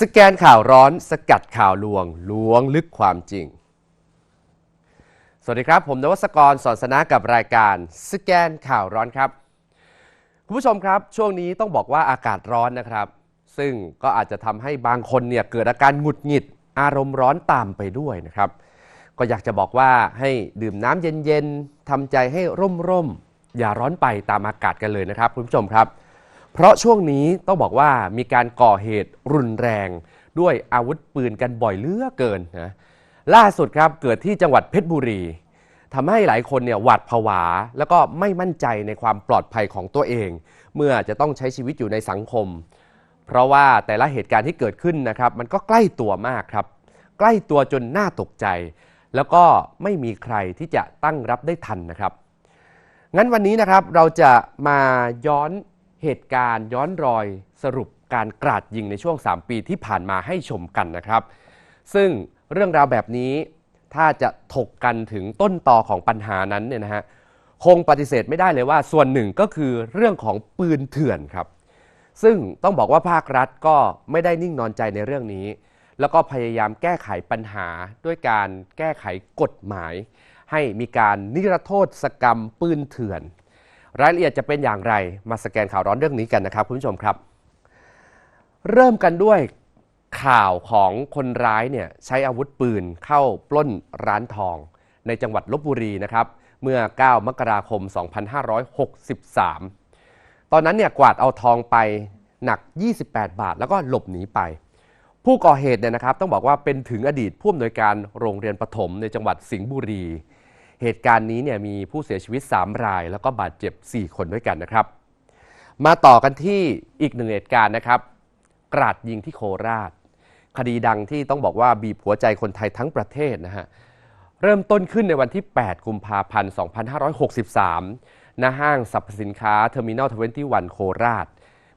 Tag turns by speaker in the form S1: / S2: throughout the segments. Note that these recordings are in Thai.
S1: สแกนข่าวร้อนสกัดข่าวลวงล้วงลึกความจริง สวัสดีครับ ผมนวัศกรสอนสนะกับรายการสแกนข่าวร้อนครับ คุณผู้ชมครับช่วงนี้ต้องบอกว่าอากาศร้อนนะครับ ซึ่งก็อาจจะทำให้บางคนเนี่ยเกิดอาการหงุดหงิด อารมณ์ร้อนตามไปด้วยนะครับ ก็อยากจะบอกว่าให้ดื่มน้ำเย็นๆทำใจให้ร่มๆ อย่าร้อนไปตามอากาศกันเลยนะครับคุณผู้ชมครับ เพราะช่วงนี้ต้องบอกว่ามีการก่อเหตุรุนแรงด้วยอาวุธปืนกันบ่อยเลือเกินนะล่าสุดครับเกิดที่จังหวัดเพชรบุรีทำให้หลายคนเนี่ยหวาดผวา แล้วก็ไม่มั่นใจในความปลอดภัยของตัวเอง เมื่อจะต้องใช้ชีวิตอยู่ในสังคม เพราะว่าแต่ละเหตุการณ์ที่เกิดขึ้นนะครับ มันก็ใกล้ตัวมากครับ ใกล้ตัวจนน่าตกใจ แล้วก็ไม่มีใครที่จะตั้งรับได้ทันนะครับ งั้นวันนี้นะครับเราจะมาย้อน เหตุการณ์ย้อนรอยสรุปการกราดยิงในช่วง 3 ปีที่ผ่านมาให้ชมกันนะครับ ซึ่งเรื่องราวแบบนี้ถ้าจะถกกันถึงต้นตอของปัญหานั้นเนี่ยนะฮะคงปฏิเสธไม่ได้เลยว่าส่วนหนึ่งก็คือเรื่องของปืนเถื่อนครับ ซึ่งต้องบอกว่าภาครัฐก็ไม่ได้นิ่งนอนใจในเรื่องนี้ แล้วก็พยายามแก้ไขปัญหาด้วยการแก้ไขกฎหมาย ให้มีการนิรโทษกรรมปืนเถื่อน รายละเอียดจะเป็นอย่างไรมาสแกนข่าวร้อนเรื่องนี้กันนะครับคุณผู้ชมครับ เริ่มกันด้วยข่าวของคนร้ายเนี่ยใช้อาวุธปืนเข้าปล้นร้านทอง ในจังหวัดลบบุรีนะครับ เมื่อ 9 มกราคม 2563 ตอนนั้นเนี่ยกวาดเอาทองไปหนัก 28 บาท แล้วก็หลบหนีไป ผู้ก่อเหตุเนี่ยนะครับต้องบอกว่าเป็นถึงอดีตผู้อำนวยการโรงเรียนประถมในจังหวัดสิงห์บุรี เหตุการณ์นี้เนี่ยมีผู้เสียชีวิต 3 ราย แล้วก็บาดเจ็บ 4 คนด้วยกันนะครับ มาต่อกันที่อีกหนึ่งเหตุการณ์นะครับ กราดยิงที่โคราช คดีดังที่ต้องบอกว่าบีบหัวใจคนไทยทั้งประเทศนะฮะเริ่มต้นขึ้นในวันที่ 8 กุมภาพันธ์ 2563 ณ ห้างสรรพสินค้าเทอร์มินอล21 โคราช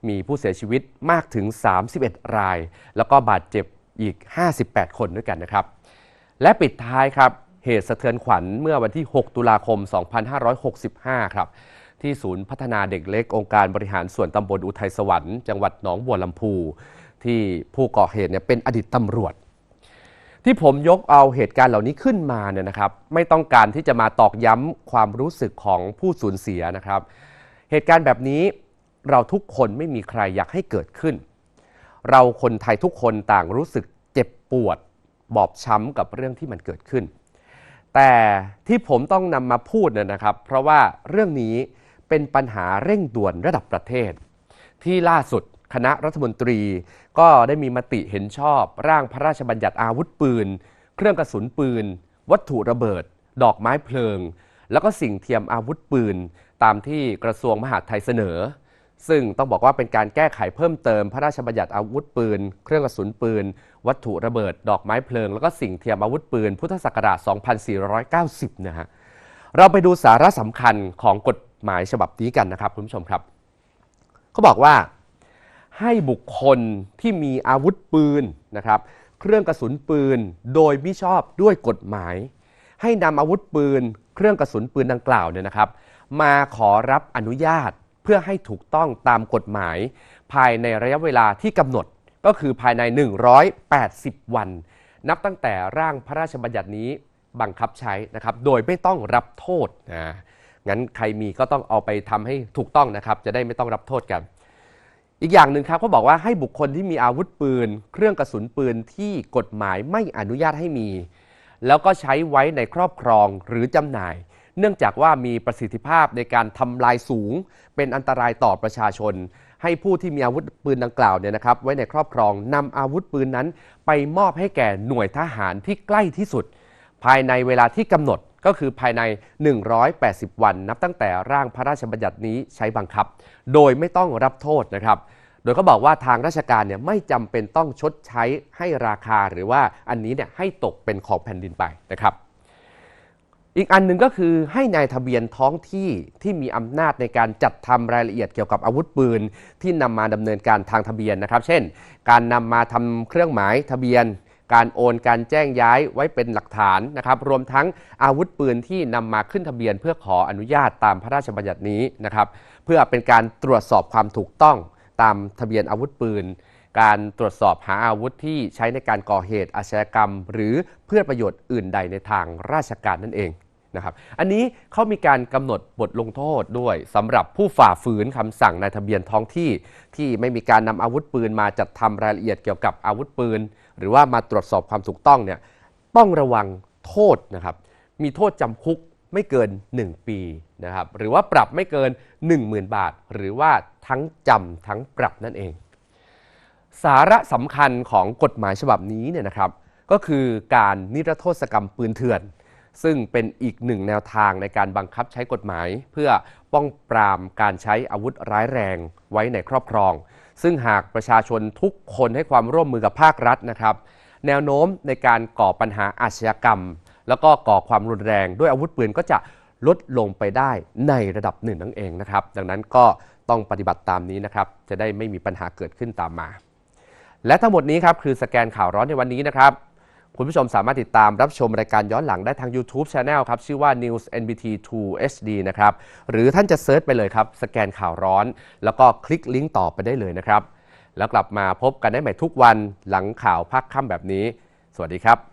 S1: มีผู้เสียชีวิตมากถึง 31 ราย แล้วก็บาดเจ็บอีก 58 คนด้วยกันนะครับ และปิดท้ายครับ เหตุสะเทือนขวัญเมื่อวันที่ 6 ตุลาคม 2565 ครับ ที่ศูนย์พัฒนาเด็กเล็กองค์การบริหารส่วนตำบลอุทัยสวรรค์จังหวัดหนองบัวลำพู ที่ผู้ก่อเหตุเนี่ยเป็นอดีตตำรวจ ที่ผมยกเอาเหตุการณ์เหล่านี้ขึ้นมาเนี่ยนะครับ ไม่ต้องการที่จะมาตอกย้ำความรู้สึกของผู้สูญเสียนะครับ เหตุการณ์แบบนี้เราทุกคนไม่มีใครอยากให้เกิดขึ้น เราคนไทยทุกคนต่างรู้สึกเจ็บปวด บอบช้ำกับเรื่องที่มันเกิดขึ้น แต่ที่ผมต้องนำมาพูดเนี่ยนะครับ เพราะว่าเรื่องนี้เป็นปัญหาเร่งด่วนระดับประเทศ ที่ล่าสุดคณะรัฐมนตรี ก็ได้มีมติเห็นชอบร่างพระราชบัญญัติอาวุธปืน เครื่องกระสุนปืน วัตถุระเบิด ดอกไม้เพลิง แล้วก็สิ่งเทียมอาวุธปืน ตามที่กระทรวงมหาดไทยเสนอ ซึ่งต้องบอกว่าเป็นการแก้ไขเพิ่มเติม พระราชบัญญัติอาวุธปืน เครื่องกระสุนปืน วัตถุระเบิด ดอกไม้เพลิง แล้วก็สิ่งเทียมอาวุธปืน พุทธศักราช 2490 นะฮะ เราไปดูสาระสำคัญของกฎหมายฉบับนี้กันนะครับคุณผู้ชมครับเขาบอกว่าให้บุคคลที่มีอาวุธปืนนะครับ เครื่องกระสุนปืน โดยมิชอบด้วยกฎหมาย ให้นำอาวุธปืน เครื่องกระสุนปืนดังกล่าวเนี่ยนะครับ มาขอรับอนุญาต เพื่อให้ถูกต้องตามกฎหมาย ภายในระยะเวลาที่กำหนดก็คือภายใน 180 วัน นับตั้งแต่ร่างพระราชบัญญัตินี้บังคับใช้นะครับ โดยไม่ต้องรับโทษนะงั้นใครมีก็ต้องเอาไปทำให้ถูกต้องนะครับ จะได้ไม่ต้องรับโทษกัน อีกอย่างหนึ่งครับเขาบอกว่าให้บุคคลที่มีอาวุธปืน เครื่องกระสุนปืนที่กฎหมายไม่อนุญาตให้มี แล้วก็ใช้ไว้ในครอบครองหรือจำหน่าย เนื่องจากว่ามีประสิทธิภาพในการทำลายสูง เป็นอันตรายต่อประชาชน ให้ผู้ที่มีอาวุธปืนดังกล่าวเนี่ยนะครับ ไว้ในครอบครองนำอาวุธปืนนั้น ไปมอบให้แก่หน่วยทหารที่ใกล้ที่สุด ภายในเวลาที่กำหนดก็คือภายใน 180 วัน นับตั้งแต่ร่างพระราชบัญญัตินี้ใช้บังคับ โดยไม่ต้องรับโทษนะครับ โดยเขาบอกว่าทางราชการเนี่ยไม่จำเป็นต้องชดใช้ให้ราคาหรือว่าอันนี้เนี่ยให้ตกเป็นของแผ่นดินไปนะครับ อีกอันหนึ่งก็คือให้นายทะเบียนท้องที่ที่มีอำนาจในการจัดทำรายละเอียดเกี่ยวกับอาวุธปืน ที่นำมาดำเนินการทางทะเบียนนะครับ เช่น การนำมาทำเครื่องหมายทะเบียน การโอนการแจ้งย้ายไว้เป็นหลักฐานนะครับ รวมทั้งอาวุธปืนที่นำมาขึ้นทะเบียน เพื่อขออนุญาตตามพระราชบัญญัตินี้นะครับ เพื่อเป็นการตรวจสอบความถูกต้องตามทะเบียนอาวุธปืน การตรวจสอบหาอาวุธที่ใช้ในการก่อเหตุอาชญากรรม หรือเพื่อประโยชน์อื่นใดในทางราชการนั่นเองนะครับ อันนี้เขามีการกำหนดบทลงโทษด้วยสำหรับผู้ฝ่าฝืนคำสั่งนายทะเบียนท้องที่ ที่ไม่มีการนำอาวุธปืนมาจัดทำรายละเอียดเกี่ยวกับอาวุธปืน หรือว่ามาตรวจสอบความถูกต้องเนี่ยต้องระวังโทษนะครับ มีโทษจำคุกไม่เกิน 1 ปีนะครับ หรือว่าปรับไม่เกิน 10,000 บาท หรือว่าทั้งจำทั้งปรับนั่นเอง สาระสำคัญของกฎหมายฉบับนี้เนี่ยนะครับ ก็คือการนิรโทษกรรมปืนเถื่อน ซึ่งเป็นอีกหนึ่งแนวทางในการบังคับใช้กฎหมาย เพื่อป้องปรามการใช้อาวุธร้ายแรงไว้ในครอบครอง ซึ่งหากประชาชนทุกคนให้ความร่วมมือกับภาครัฐนะครับ แนวโน้มในการก่อปัญหาอาชญากรรม แล้วก็ก่อความรุนแรง ด้วยอาวุธปืนก็จะลดลงไปได้ในระดับหนึ่งนั่นเองนะครับ ดังนั้นก็ต้องปฏิบัติตามนี้นะครับ จะได้ไม่มีปัญหาเกิดขึ้นตามมา และทั้งหมดนี้ครับคือสแกนข่าวร้อนในวันนี้นะครับ คุณผู้ชมสามารถติดตามรับชมรายการย้อนหลังได้ทาง YouTube Channel ครับ ชื่อว่า News NBT 2 HD นะครับ หรือท่านจะเซิร์ชไปเลยครับ สแกนข่าวร้อน แล้วก็คลิกลิงก์ต่อไปได้เลยนะครับ แล้วกลับมาพบกันได้ใหม่ทุกวันหลังข่าวพักค่ำแบบนี้ สวัสดีครับ